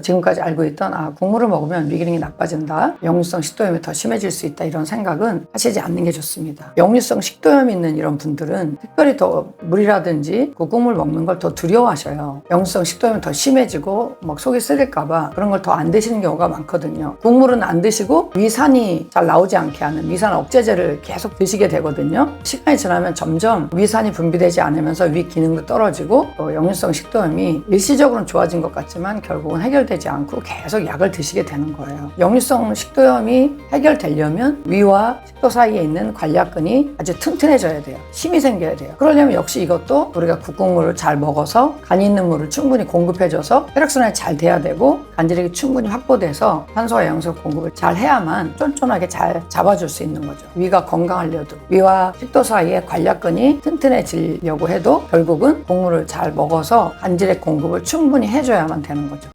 지금까지 알고 있던 아 국물을 먹으면 위기능이 나빠진다, 역류성 식도염이 더 심해질 수 있다 이런 생각은 하시지 않는 게 좋습니다. 역류성 식도염 있는 이런 분들은 특별히 더 물이라든지 그 국물 먹는 걸 더 두려워하셔요. 역류성 식도염이 더 심해지고 막 속이 쓰릴까봐 그런 걸 더 안 드시는 경우가 많거든요. 국물은 안 드시고 위산이 잘 나오지 않게 하는 위산 억제제를 계속 드시게 되거든요. 시간이 지나면 점점 위산이 분비되지 않으면서 위 기능도 떨어지고 또 역류성 식도염이 일시적으로는 좋아진 것 같지만 결국은 해결 되지 않고 계속 약을 드시게 되는 거예요. 역류성 식도염이 해결되려면 위와 식도 사이에 있는 관략근이 아주 튼튼해져야 돼요. 힘이 생겨야 돼요. 그러려면 역시 이것도 우리가 국국물을 잘 먹어서 간 있는 물을 충분히 공급해줘서 혈액순환이 잘 돼야 되고 간질력이 충분히 확보돼서 산소와 영양소 공급을 잘 해야만 쫀쫀하게 잘 잡아줄 수 있는 거죠. 위가 건강하려도 위와 식도 사이에 관략근이 튼튼해지려고 해도 결국은 국물을 잘 먹어서 간질의 공급을 충분히 해줘야만 되는 거죠.